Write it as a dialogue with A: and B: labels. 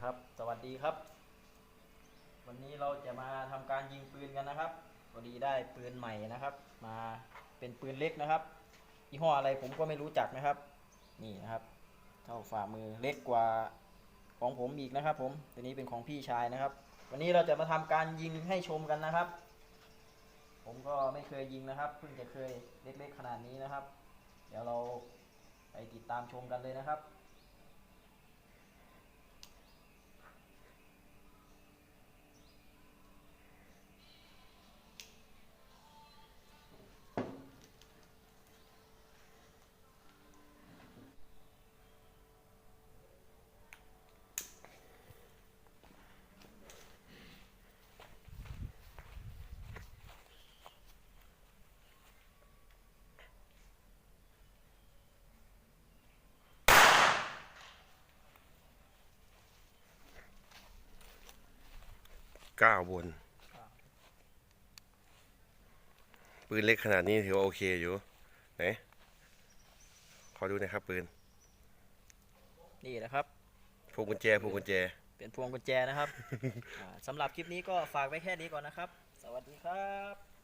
A: นะครับ สวัสดีครับ วันนี้เราจะมาทำการยิงปืนกันนะครับพอดีได้ปืนใหม่นะครับ มาเป็นปืนเล็กนะครับยี่ห้ออะไรผมก็ไม่รู้จักนะครับ นี่นะครับ เท่าฝ่ามือเล็กกว่าของผมอีกนะครับ ผมตัวนี้เป็นของพี่ชายนะครับ วันนี้เราจะมาทำการยิงให้ชมกันนะครับ ผมก็ไม่เคยยิงนะครับเพิ่งจะเคยเล็กๆขนาดนี้นะครับ เดี๋ยวเราไปติดตามชมกันเลยนะครับ
B: เก้าบน ปืนเล็กขนาดนี้ถือว่าโอเคอยู่ ไหน ขอดูหนะครับปืน
A: นี่นะครับ
B: พวงกุญแจ พวงกุญแจ
A: เป็นพวงกุญแจนะครับอ่าสำหรับคลิปนี้ก็ฝากไว้แค่นี้ก่อนนะครับ สวัสดีครับ